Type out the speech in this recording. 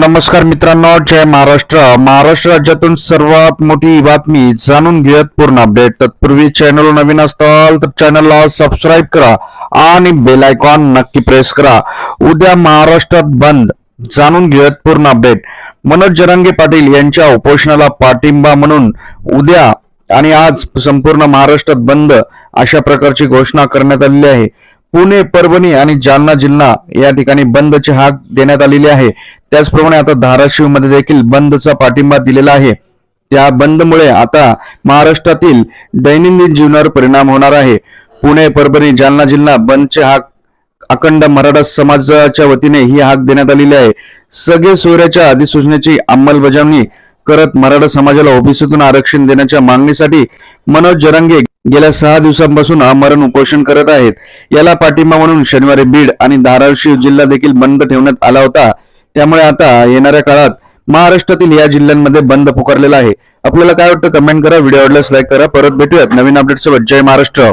नमस्कार मित्रांनो जय महाराष्ट्र. महाराष्ट्र राज्यातून सर्वात मोठी बातमी जाणून घेत पूर्ण अपडेट तत्पूर्वी चॅनल नवीन असताल तर चॅनलला सबस्क्राईब करा आणि बेल आयकॉन नक्की प्रेस करा. उद्या महाराष्ट्रात बंद. जाणून घेत पूर्ण अपडेट मनोज जरांगे पाटील यांच्या उपोषणाला पाठिंबा म्हणून उद्या आणि आज संपूर्ण महाराष्ट्रात बंद अशा प्रकारची घोषणा करण्यात आलेली आहे. पुणे परभणी आणि जालना जिल्हा या ठिकाणी बंदची हाक देण्यात आलेली आहे. त्याचप्रमाणे आता धाराशिवमध्ये देखील बंदचा पाठिंबा दिलेला आहे. त्या बंदमुळे आता महाराष्ट्रातील दैनंदिन जीवनावर परिणाम होणार आहे. पुणे परभणी जालना जिल्हा बंदचे हाक अखंड मराठा समाजाच्या वतीने ही हाक देण्यात आलेली आहे. सगळे सोयऱ्याच्या अधिसूचनेची अंमलबजावणी करत मराठा समाजाला ओबीसीतून आरक्षण देण्याच्या मागणीसाठी मनोज जरंगे गेल्या सहा दिवसांपासून आमरण उपोषण करत आहेत. याला पाठिंबा म्हणून शनिवारी बीड आणि धाराशिव जिल्हा देखील बंद ठेवण्यात आला होता. त्यामुळे आता येणाऱ्या काळात महाराष्ट्रातील या जिल्ह्यांमध्ये बंद पुकारलेला आहे. आपल्याला काय वाटतं? कमेंट करा. व्हिडिओ आवडल्यास लाईक करा. परत भेटूयात नवीन अपडेट सोबत. जय महाराष्ट्र.